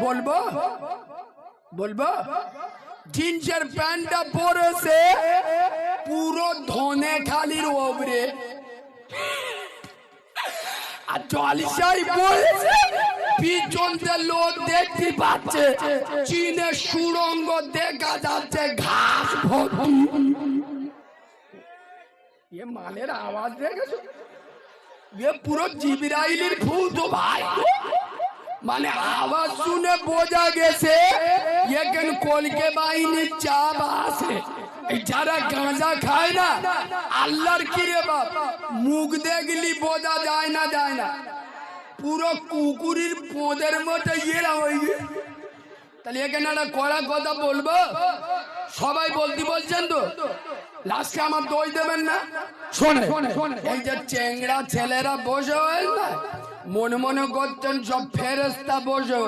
বলব? বলব? জিন্সের প্যান্টটা পরেছে। পুরো ধনে খালির ওপরে। আর লোক দেখতে পাচ্ছে। চীনের সুরঙ্গ দেখা যাচ্ছে, ঘাস ভর্তি। এ মালের আওয়াজ দেখেছ? এ পুরো জিবরাইলের ভূত, ভাই। মানে আওয়াজ শুনে বোঝা গেছে এখান কলকে বাহিনীর চাপ আছে এই যারা গাঁজা খায় না আল্লাহর কিরে বাপ মুখ দেখলি বোঝা যায় না যায় না পুরো কুকুরের পোদের মতো ইয়েরা হয়ে গেছে। তাহলে এখানে একটা কড়া কথা বলব সবাই বলতে বলছেন তো লাস্টে আমার দই দেবেন না শোনে এই যে চেংড়া ছেলেরা বসে হয় না মনে মনে করছেন সব ফেরেস্তা বসে